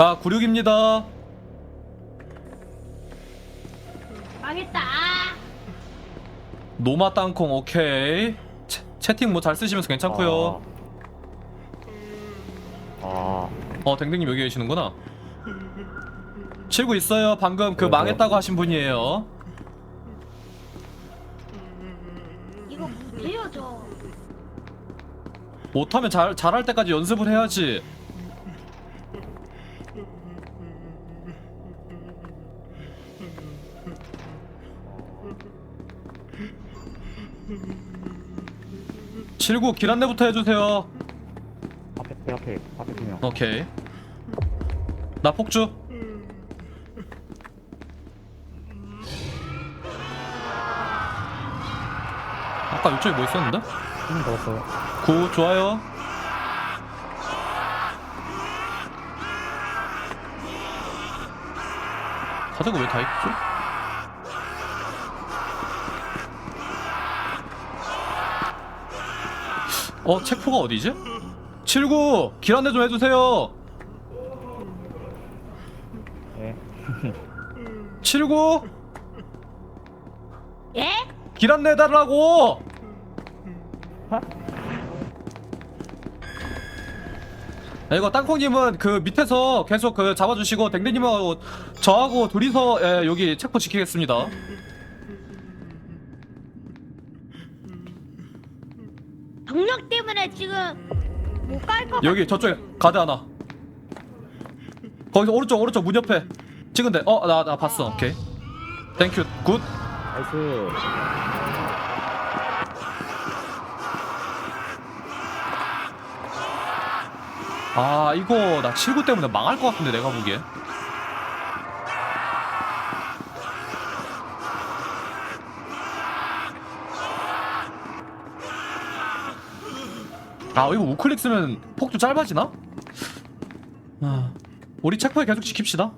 자 96입니다. 망했다. 노마 땅콩 오케이. 채, 채팅 뭐 잘 쓰시면서 괜찮고요. 아, 어 댕댕님 여기 계시는구나. 칠구 있어요. 방금 그 네, 망했다고 하신 분이에요. 이거 못해요 저. 못하면 잘, 잘할 때까지 연습을 해야지 칠구 길 안내부터 해주세요 앞에, 배 앞에, 앞에 두 명. 오케이 나 폭주 아까 이쪽에 뭐 있었는데? 한명. 구 좋아요 가드가 왜다 있죠? 어 체포가 어디지? 79! 길 안내 좀 해주세요 예. 79! 예? 길 안내 해달라고! 네, 이거 땅콩님은 그 밑에서 계속 그 잡아주시고 댕댕님하고 저하고 둘이서 예, 여기 체포 지키겠습니다. 경력 때문에 지금 못 갈 것 같아. 여기 저쪽에 가드 하나. 거기서 오른쪽 오른쪽 문 옆에 찍은데 어 나 나 봤어 오케이 땡큐 굿 나이스. 아 이거 나 79 때문에 망할 것 같은데 내가 보기에 아 이거 우클릭 쓰면 폭도 짧아지나? 아 우리 체크포에 계속 지킵시다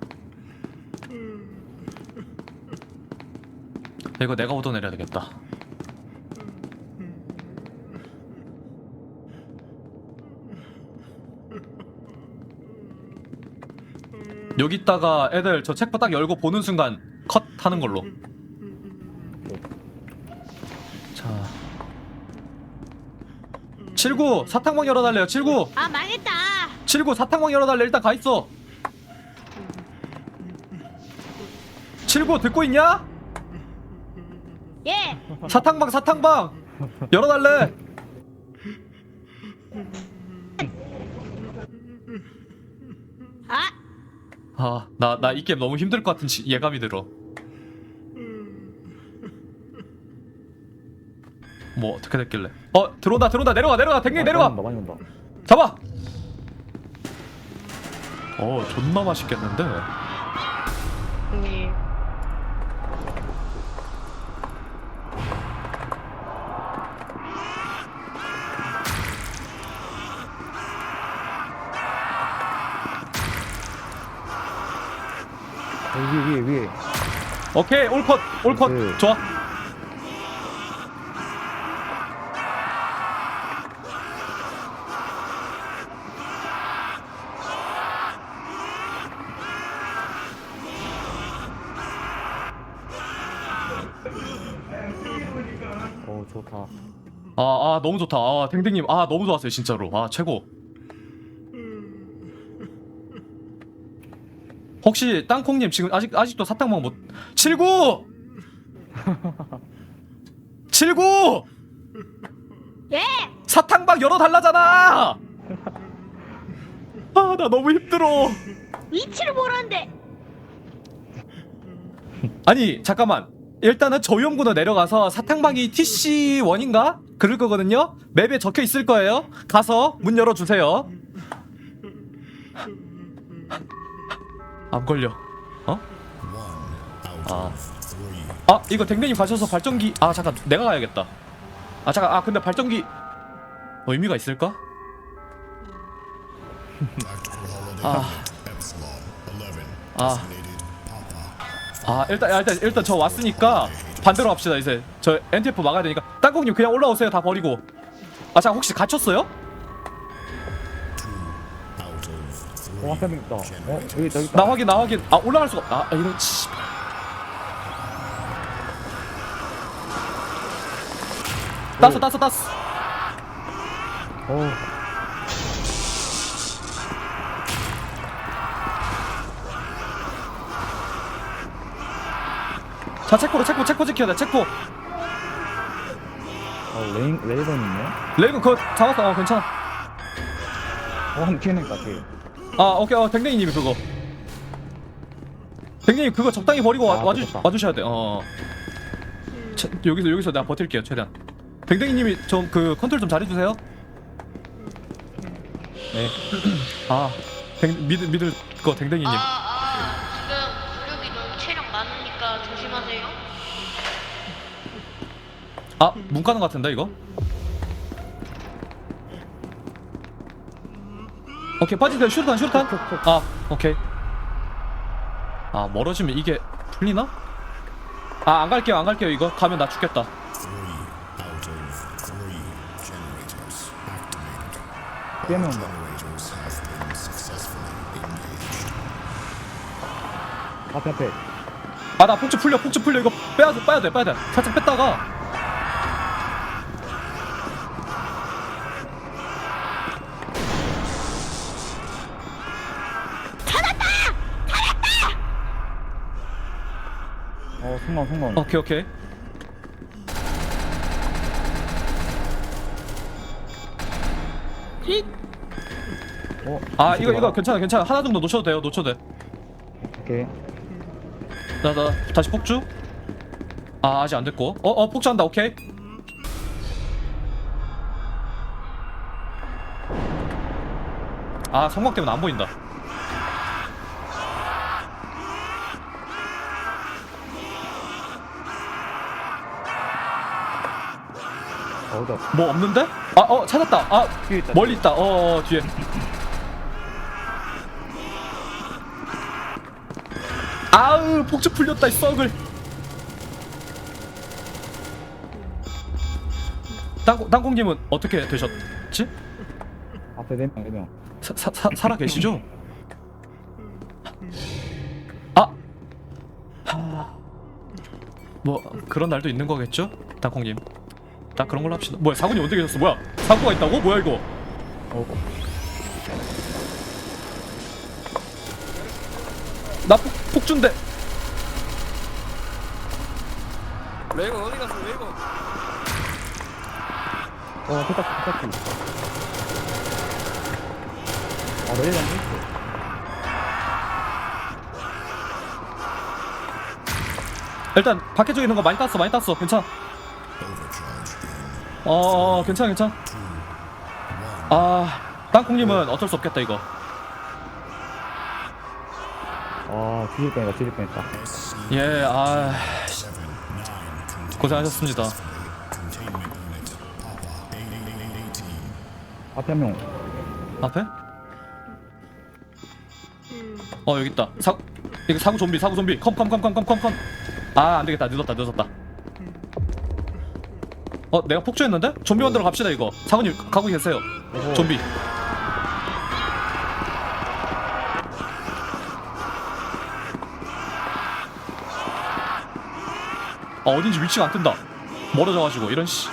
이거 내가 얻어내려야 되겠다 여기다가 애들 저 책보 딱 열고 보는 순간 컷 하는 걸로. 자. 79 사탕방 열어달래요. 79 아 망했다. 79 사탕방 열어달래. 일단 가 있어. 79 듣고 있냐? 예. 사탕방 사탕방 열어달래. 아 아나 나 이 게임 너무 힘들 것 같은 지- 예감이 들어. 뭐 어떻게 됐길래? 어 들어온다 들어온다 내려가 내려가 댕댕이 내려가. 많이 온다, 많이 온다. 잡아! 어, 존나 맛있겠는데? 여기 위에, 위에. 오케이, 올컷, 올컷. 네. 좋아. 너무 좋다. 아, 댕댕님, 아, 너무 좋았어요, 진짜로. 아, 최고. 혹시 땅콩님 지금 아직 아직도 사탕만 못 79! 79! 예. 사탕방 열어 달라잖아! 아, 나 너무 힘들어. 위치를 모르는데. 아니 잠깐만 일단은 저위험구로 내려가서 사탕방이 TC1인가? 그럴 거거든요. 맵에 적혀 있을 거예요. 가서 문 열어 주세요. 안 걸려. 어? 아. 아 이거 댕댕님 가셔서 발전기. 아 잠깐. 내가 가야겠다. 아 잠깐. 아 근데 발전기 의미가 있을까? 아. 아. 아 일단 야, 일단 일단 저 왔으니까 반대로 합시다 이제. 저 NTF 막아야 되니까. 땅콩님 그냥 올라오세요. 다 버리고. 아 잠깐 혹시 갇혔어요? 어, 있다. 어, 여기 여기 있다. 나 확인 나 확인. 아 올라갈 수가 없- 아 이런 씨. 땄어 땄어 땄어. 어, 자 체코로 체코 체코 지켜야 돼 체코. 어, 레인, 레이건 있네. 레이건 그거 잡았어. 어 괜찮아. 어, 한 키는 것 같아. 아 오케이. 어 댕댕이님이 그거. 댕댕이 그거 적당히 버리고 와, 아, 와주, 됐다. 와주셔야 돼어 채- 여기서 여기서 내가 버틸게요 최대한. 댕댕이님이 좀 그 컨트롤 좀 잘해주세요. 네. 아 댕, 믿을 믿을 거 댕댕이님. 아, 아, 아, 문 까는 것 같은데 이거? 오케이 빠지세요 슈루탄 슈루탄 아 오케이 아 멀어지면 이게 풀리나? 아 안 갈게요 안 갈게요 이거 가면 나 죽겠다 깨면. 앞에, 앞에. 아 나 폭주 풀려 폭주 풀려 이거 빼야 돼 빼야 돼 빼야 돼 살짝 뺐다가 성공, 성공. 오케이 오케이. 어, 아 이거 이거. 괜찮아 괜찮아. 하나 정도 놓쳐도 돼요. 놓쳐도 돼. 오케이. 나, 나 다시 폭주? 아 아직 안 됐고. 어어 폭주한다. 오케이. 아 성광 때문에 안 보인다 어디다. 뭐 없는데? 아 어 찾았다 아 뒤에 있다. 멀리 있다 어, 어 뒤에 아으 폭주 풀렸다 이 썩을 땅콩, 땅콩님은 어떻게 되셨지? 앞에 네 명, 네 명. 사, 사, 사, 살아 계시죠? 아! 뭐 그런 날도 있는 거겠죠? 땅콩님 딱 그런 걸로 합시다. 뭐야 사군이 어떻게 계셨어? 뭐야 사고가 있다고? 뭐야 이거? 어, 나 폭, 폭주인데. 레이건 어디 갔어 레이건? 어, 세탁기, 세탁기. 아, 레이건 있어. 일단 밖에 쪽에 있는 거 많이 땄어 많이 땄어. 괜찮아 어, 어 괜찮아 괜찮아. 아 땅콩님은 어쩔 수 없겠다 이거. 아, 뒤질 뻔했다, 뒤질 뻔했다. 예아 고생하셨습니다. 앞에 한 명. 앞에? 어 여기 있다. 사 이거 사구 좀비 사구 좀비. 컴컴컴컴컴컴컴. 아 안되겠다. 늦었다 늦었다 어 내가 폭주했는데? 좀비 만들어 갑시다 이거 사구님 가고 계세요 오호. 좀비 아 어딘지 위치가 안 뜬다 멀어져가지고 이런 씨?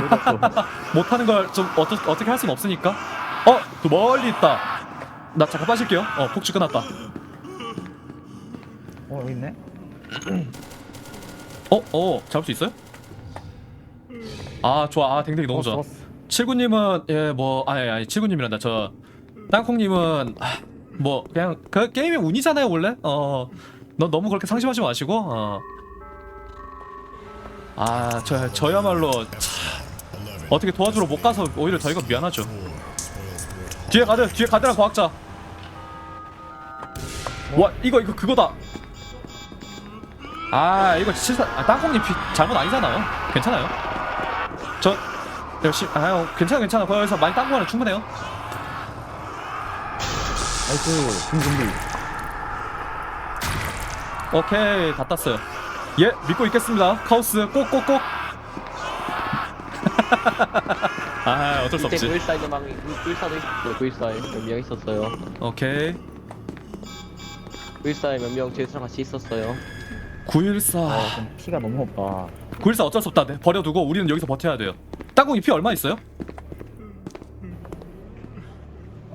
못하는 걸 좀 어떠, 어떻게 할 수는 없으니까 어? 또 멀리 있다 나 잠깐 빠질게요 어 폭주 끝났다 어, 여기 있네? 어? 어? 잡을 수 있어요? 아 좋아. 아 댕댕이 너무 어, 좋아. 칠구님은 예뭐 아니 아니 칠구님이란다. 저 땅콩님은 아, 뭐 그냥 그 게임의 운이잖아요 원래? 어너 너무 그렇게 상심하지 마시고 어 아저 저야말로 참, 어떻게 도와주러 못 가서 오히려 저희가 미안하죠. 뒤에 가드 뒤에 가드랑 과학자. 와 이거 이거 그거다 아 이거 진짜 아, 땅콩님 피 잘못 아니잖아요? 괜찮아요? 저 열심히 아유 괜찮아 괜찮아. 거기서 많이 딴 거는 충분해요? 나이스, 중 준비. 오케이 다 땄어요. 예 믿고 있겠습니다. 카오스 꼭꼭꼭. 아 아 어쩔 수 밑에 없지. 914 있는 방이 914도 있었어요 914에 몇 명 있었어요? 오케이. 914에 몇 명 제수랑 같이 있었어요 914 아, 좀 피가 너무 없다. 914 어쩔 수 없다. 네, 버려두고 우리는 여기서 버텨야 돼요. 땅콩이 피 얼마 있어요?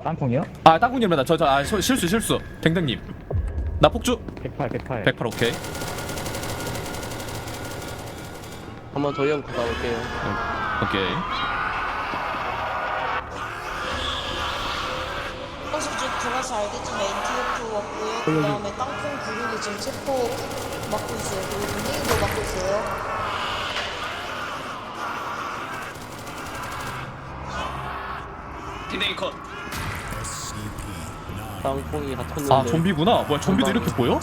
땅콩이요? 아 땅콩님이다. 저 저 아 저, 실수 실수. 댕댕님. 나 폭주? 108, 108. 108 오케이. 한번 저희 형 갔다 올게요. 오케이 사실 좀 들어서 알겠지만 NTF 왔고요. 그 다음에 땅콩 구르기 지금 체포 맡고 있어요. 그리고 동행도 맡고 있어요. 딘댕이 컷. 땅콩이 다쳤는데 아 좀비구나 뭐야 좀비도 이렇게 보여?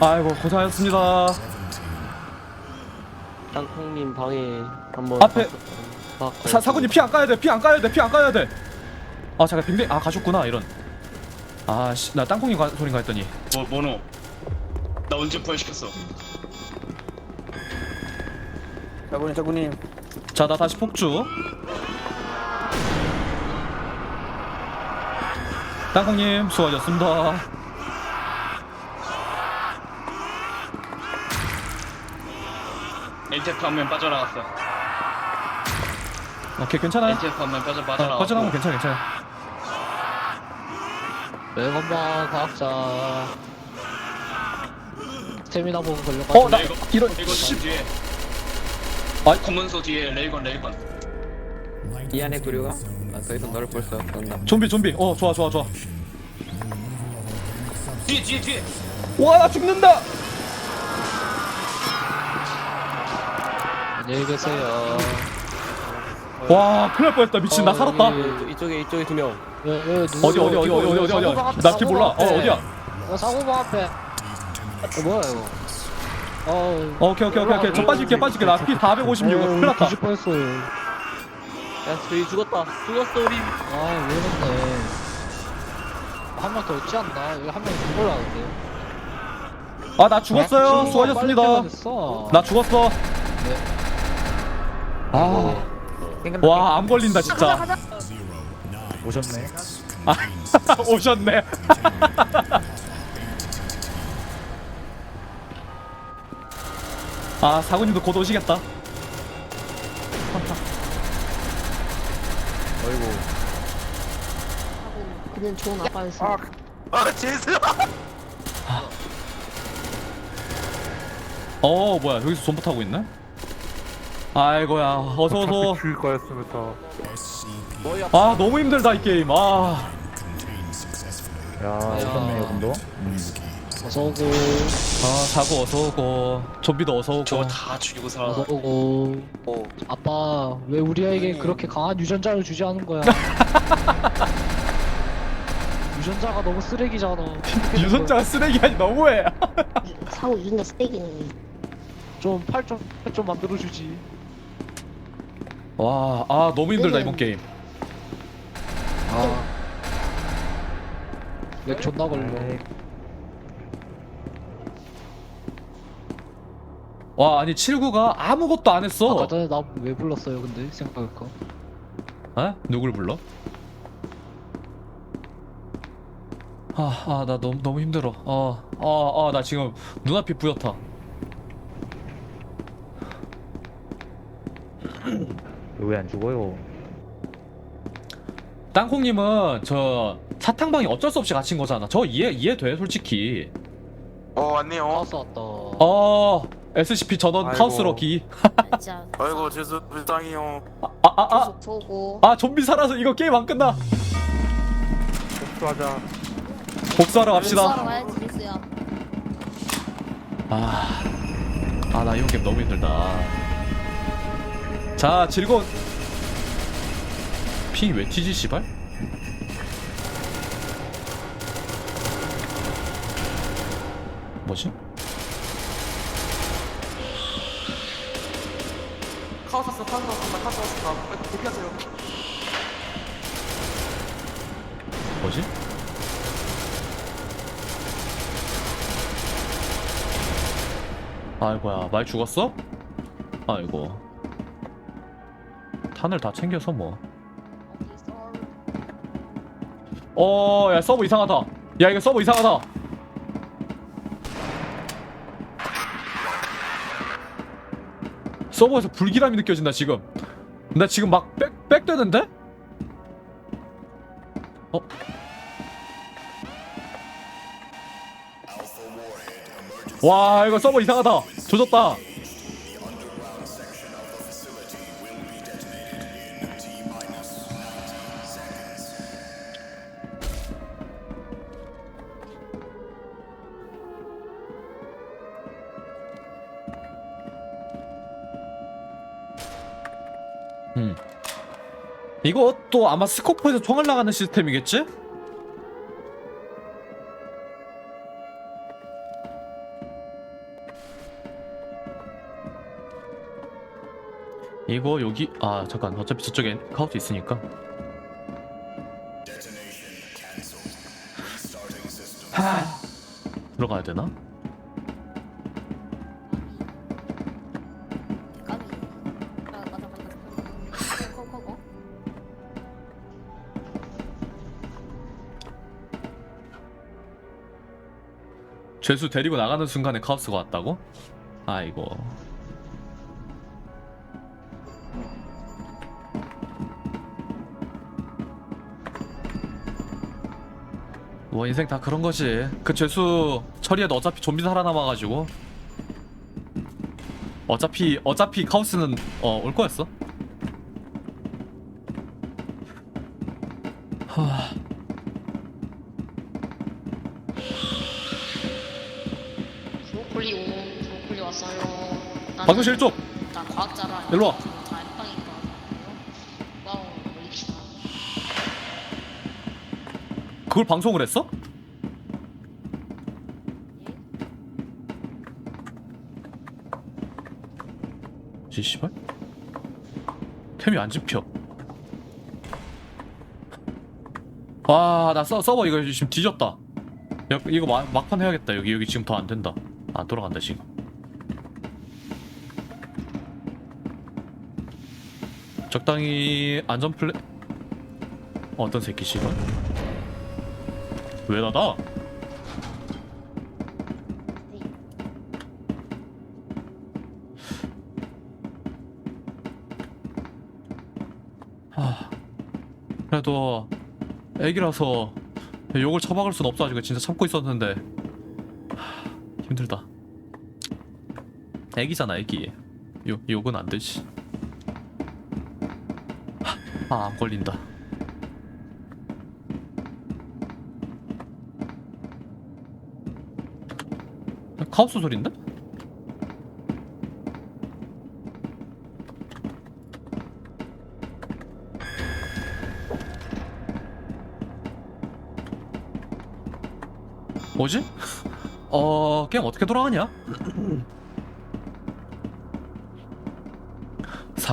아이고 고생하셨습니다 땅콩님 방에 한번 앞에 갔- 사, 사군님 피 안 까야 돼 피 안 까야 돼 피 안 까야 돼 아 잠깐 댕댕 아 가셨구나 이런 아씨 나 땅콩이 가, 소린가 했더니 뭐 뭐노? 나 언제 부활시켰어? 자군님 자군님 자 나 다시 폭주 땅콩님 수고하셨습니다 NTF 한명 빠져나갔어. 오케이 괜찮아요 NTF 한명 빠져 어, 빠져나갔고. 빠져나오면 괜찮아 괜찮아 매건방 과학자 스태미나 보고 걸려가지고 어 나 레이건, 이런 레이건 집 뒤에. 아. 검문소 뒤에 레이건 레이건. 미안해 구류가 나더 이상 너를 볼 수 없단다 좀비 좀비 어 좋아 좋아 좋아 뒤에 뒤에 뒤에. 와 나 죽는다 안녕히 계세요 와 큰일 날 뻔했다. 미친 나 어, 살았다. 여기- 이쪽에 이쪽에 두명. 왜, 왜, 누구 어디 어디 어디 어디 어디 어디 어디? 나길 몰라. 어 어디야? 어, 사고방 앞에. 어, 뭐야 이거. 어 오케이 오케이 오케이 오케이. 저 빠질게 빠질게. 나 피 456 큰일 났다. 뒤질 뻔했어요. 야 저기 죽었다. 죽었어 우리. 아 왜 이렇네. 한명 더 있지 않나? 여기 한 명이 죽으려 하는데. 아 나 죽었어요. 수고하셨습니다. 나 죽었어. 아 와암 걸린다 진짜 가자. 오셨네. 아 오셨네 아 사군님도 곧 오시겠다 그는 좋은 아빠였어. 아 제수 어 뭐야 여기서 존버 타고 있네 아이고야 어서 어서 죽일 거였으면서. 아 너무 힘들다 이 게임. 아. 야, 오셨네, 이분도. 음. 어서 오고. 아, 사고 어서 오고. 좀비도 어서 오고. 저거 다 죽이고 살아. 어서 오고. 아빠 왜 우리 아이에게 그렇게 강한 유전자를 주지 않은 거야? 유전자가 너무 쓰레기잖아. 유선자가 쓰레기 아니 너무해. 사고 유준다 스테이기는. 좀팔좀 좀 만들어주지 와 아 너무 힘들다 이번 게임 아. 렉 존나 걸려 에이, 와 아니 79가 아무것도 안 했어 아까 전에 나 왜 불렀어요 근데 생각해볼까 어? 누굴 불러? 아, 아, 나 너무 너무 힘들어. 어, 어, 어, 나 지금 눈앞이 부옇다. 왜 안 죽어요? 땅콩님은 저 사탕방이 어쩔 수 없이 갇힌 거잖아. 저 이해 이해돼, 솔직히. 어 왔네요 카오스 왔다 어, SCP 전원 아이고. 카우스로 기. 진짜. 아이고 제수 불쌍해요 아, 아, 아, 계속 보고. 아, 좀비 살아서 이거 게임 안 끝나. 복수하자. 복수하러 갑시다. 수하러 가야지 리스야. 아, 아, 나 이번 게임 너무 힘들다. 자, 즐거운. 핑왜 튀지, 씨발? 뭐지? 카오스 카오스 카오스 카오스 대피하세요 뭐지? 아이고야, 말 죽었어? 아이고. 탄을 다 챙겨서 뭐. 어, 야 서버 이상하다. 야 이거 서버 이상하다. 서버에서 불길함이 느껴진다 지금. 나 지금 막 백, 백되는데? 어? 와 이거 서버 이상하다. 조졌다. 이것도 아마 스코프에서 총알 나가는 시스템이겠지? 이거 여기 아 잠깐 어차피 저쪽에 카우스 있으니까 하 들어가야 되나? 죄수 데리고 나가는 순간에 카오스가 왔다고? 아이고. 뭐 인생 다 그런 거지. 그 죄수 처리해도 어차피 좀비 살아남아가지고. 어차피 어차피 카오스는 어 올 거였어 방송실 쪽 나 과학자라. 일로 와. 다 엠빵이니까. 와우 올립시다. 그걸 방송을 했어? 지 씨발? 템이 안 집혀. 와, 나 서, 서버 이거 지금 뒤졌다. 야, 이거 마, 막판 해야겠다. 여기 여기 지금 더 안 된다. 안 돌아간다 지금. 적당히 안전 플레 어떤 새끼 씨발? 왜 닫아? 하, 그래도 애기라서 욕을 처박을 순 없어 가지고 진짜 참고 있었는데 하, 힘들다. 애기잖아 애기. 욕 욕은 안 되지. 아 안 걸린다. 카오스 소리인데? 뭐지? 어 게임 어떻게 돌아가냐?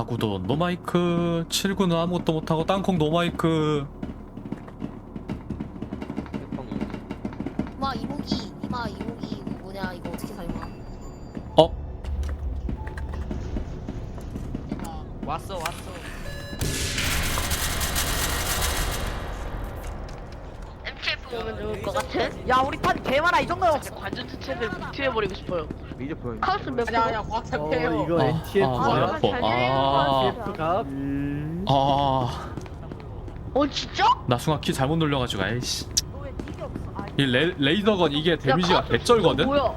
사구도 노마이크 7구는 아무것도 못하고 땅콩 노마이크 이마 이모기 이마 이거 뭐냐 이거 어떻게 사용하? 어? 왔어 왔어. MTF 오면 좋을 것 같아. 야 우리 판개 많아 이 정도면 관전 투체를 무티해버리고 싶어요. 카우스 몇 개? 야야 과학자 어 이거 아, NTF 아, 머리 아파. 아, 값? 아, 어 진짜? 나 순간 키 잘못 눌려가지고 아이씨. 이 레, 레이더건 이게 데미지가 개쩔거든? 뭐야?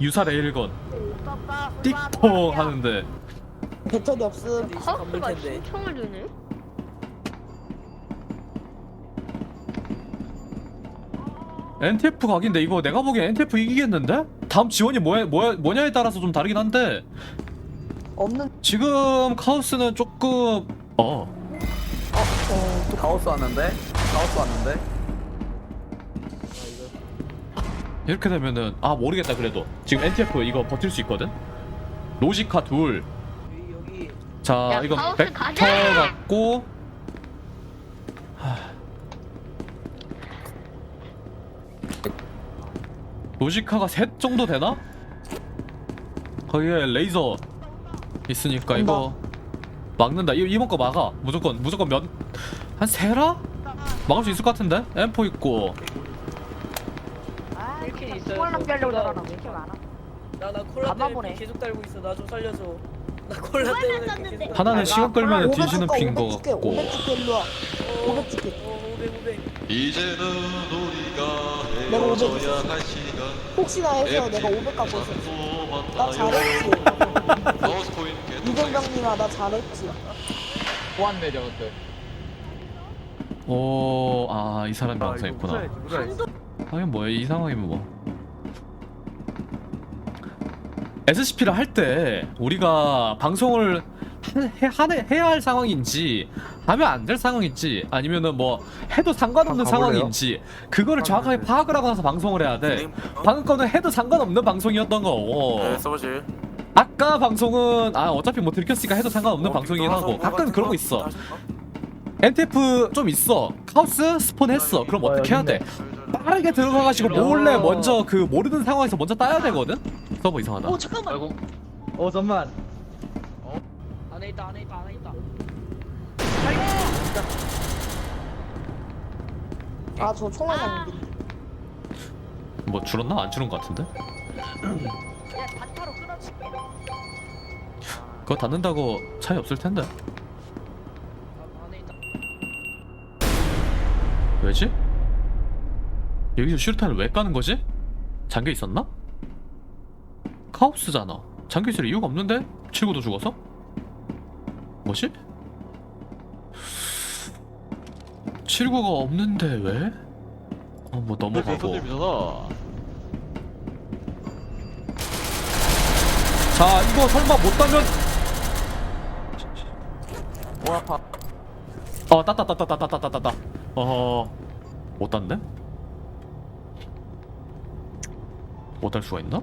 유사 레일건 띡통 하는데 배터리 없음 카우스가 신청을 주네. NTF 각인데 이거 내가 보기엔 NTF 이기겠는데? 다음 지원이 뭐야, 뭐야, 뭐냐에 따라서 좀 다르긴 한데 없는 지금 카오스는 조금 어 카오스 왔는데? 카오스 왔는데? 이렇게 되면은 아 모르겠다 그래도 지금 NTF 이거 버틸 수 있거든? 로지카 둘 자, 야, 이거 카오스 벡터 가자! 같고 로지카가 셋 정도 되나? 거기에 레이저 있으니까 이거 막는다 이, 이번 거 막아 무조건 무조건 몇 한 세라? 막을 수 있을 것 같은데? M4 있고 아, 이렇게 있어요. 콜라 별로 그러나 왜 이렇게 많아? 나나 콜라 가만 때문에 보네. 계속 달고 있어. 나 좀 살려줘. 나 콜라 때문에. 계속. 하나는 시간 끌면 뒤지는 피인 거500 같고 500 줄게 일로 와. 500 줄게. 어500 500. 이제는 우리가 내가 오백 헤어져야 할 시간 혹시나 해서 내가 500 갖고 있어. 나 잘했지. 이정병님아 나 잘했지. 보안 매력들. 오, 아, 이 사람이 항상 있구나. 하긴 뭐야, 이 상황이면 뭐. SCP를 할 때 우리가 방송을 해, 하, 해야 할 상황인지 하면 안 될 상황인지 아니면은 뭐 해도 상관없는 아? 상황인지 그거를 정확하게 파악을 하고 나서 방송을 해야 돼. 방금 거는 해도 상관없는 방송이었던 거고. 써보지 아까 방송은 아 어차피 뭐 들켰으니까 해도 상관없는 방송이긴 하고 가끔 그런 거 있어. NTF 좀 있어. 카오스 스폰 했어. 그럼 어, 어떻게 해야 돼? 빠르게 들어가가지고 몰래 먼저 그 모르는 상황에서 먼저 따야 되거든. 서버 이상하다. 오 잠깐만. 어 잠만 안에 있다 안에 있다 안에 있다. 아저 총알 아. 장비. 뭐 줄었나? 안 줄은 것 같은데? 야, 단타로 끊어줄게. 그거 닫는다고 차이 없을 텐데. 안에 있다. 왜지? 여기서 슈르탄을 왜 까는 거지? 잠겨 있었나? 카오스잖아. 잠겨 있을 이유가 없는데? 칠구도 죽어서? 뭐지? 칠구가 없는데 왜? 어 뭐 넘어가고. 자 이거 설마 못 따면 오 아파. 어 땄다 땄다 땄다 땄다 땄다 어 못 땄네? 못 딸 수가 있나?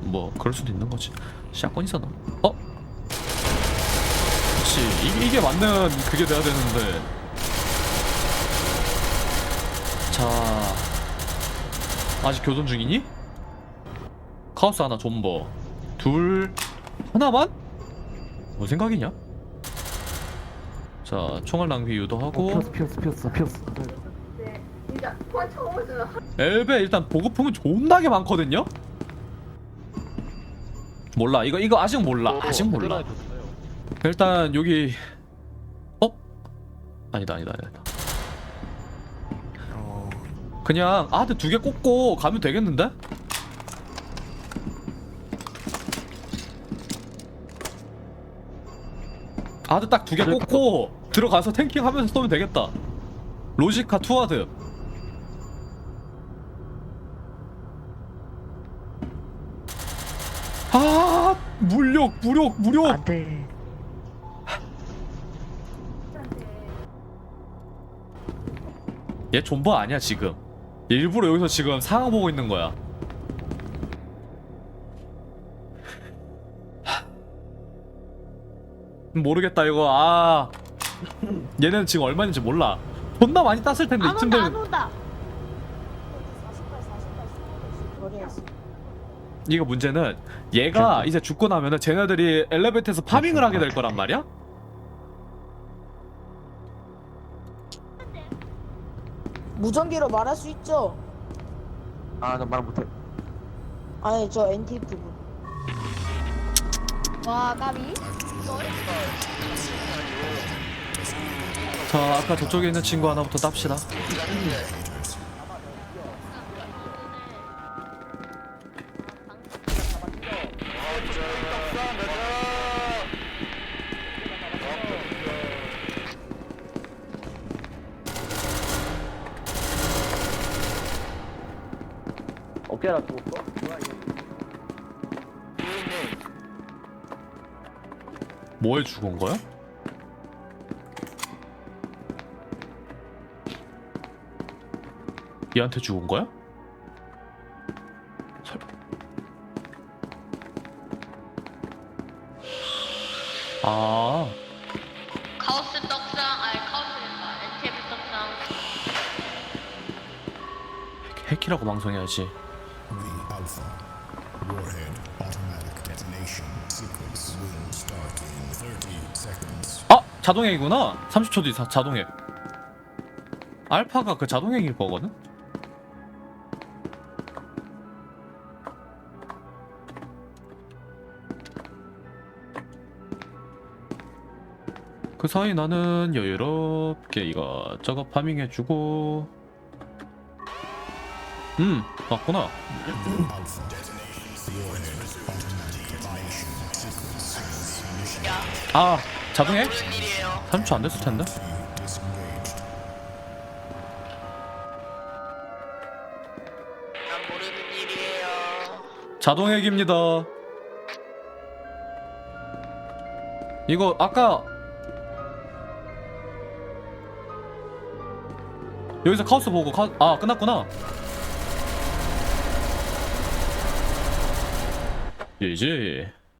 뭐 그럴 수도 있는 거지 샷건 있었나? 어? 그치 이, 이게 맞는 그게 돼야 되는데. 자. 아직 교전 중이니? 카오스 하나 존버. 둘 하나만? 뭔 생각이냐? 자 총알 낭비 유도하고. 피었어 피었어 피었어 피었어. 엘베 일단 보급품은 존나게 많거든요? 몰라. 이거 이거 아직 몰라. 아직 몰라 일단 여기 어? 아니다 아니다 아니다 그냥 아드 두 개 꽂고 가면 되겠는데? 아드 딱 두 개 꽂고 들어가서 탱킹 하면서 쏘면 되겠다. 로지카 투아드. 아 무력 무력 무력 안돼 얘 존버 아니야 지금 일부러 여기서 지금 상황 보고 있는 거야 하. 모르겠다 이거 아 얘는 지금 얼마인지 몰라 존나 많이 땄을 텐데 안 이쯤 온다, 안 되면 온다. 48 48 버려야지. 이거 문제는 얘가 이제 죽고 나면은 쟤네들이 엘리베이터에서 파밍을 하게 될 거란 말이야? 무전기로 말할 수 있죠? 아 나 말 못해. 아니 저 NTF 분. 와, 까비. 자 아까 저쪽에 있는 친구 하나부터 땁시다 어깨라 죽었어? 뭐에 죽은 거야? 얘한테 죽은 거야? 설... 아, 카오스 떡상 아니 카오스랜다 NTF 떡상 해키라고 방송해야지. 자동핵이구나. 30초 뒤 자, 자동핵 알파가 그 자동핵일 거거든? 그 사이 나는 여유롭게 이것저것 파밍해주고. 음 맞구나. 아 자동해? 3초 안 됐을 텐데. 자동핵입니다. 이거 아까 여기서 카오스 보고 카... 아 끝났구나. 이지